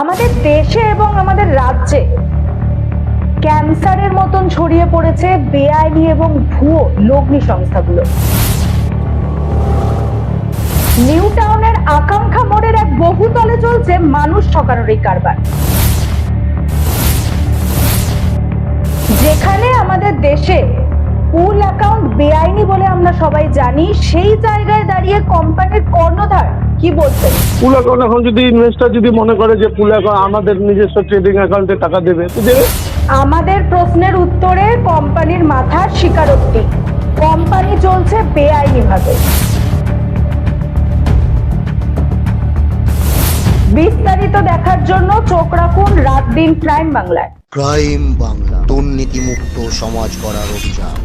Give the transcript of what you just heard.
আমাদের দেশে এবং আমাদের রাজ্যে ক্যান্সারের মতন ছড়িয়ে পড়েছে বেআইনি এবং ভুয়ো লগ্নি সংস্থাগুলো। নিউ টাউনের আকাঙ্ক্ষা মোড়ের এক বহুতলে চলছে মানুষ ঠকানোর এই কারবার। যেখানে আমাদের দেশে পুল অ্যাকাউন্ট বেআইনি বলে আমরা সবাই জানি, সেই জায়গায় দাঁড়িয়ে কোম্পানির কি বলছেন? পুল অ্যাকাউন্ট এখন যদি ইনভেস্টর যদি মনে করে যে পুল অ্যাকাউন্ট আমাদের নিজস্ব ট্রেডিং অ্যাকাউন্টে টাকা দেবে তো দেবে আমাদের প্রশ্নের উত্তরে কোম্পানির মাথার স্বীকারোক্তি। কোম্পানি চলছে বেআইনিভাবে। বিস্তারিত দেখার জন্য চোখ রাখুন রাত দিন ক্রাইম বাংলায়। ক্রাইম বাংলা দুর্নীতিমুক্ত সমাজ গড়ার অভিযান।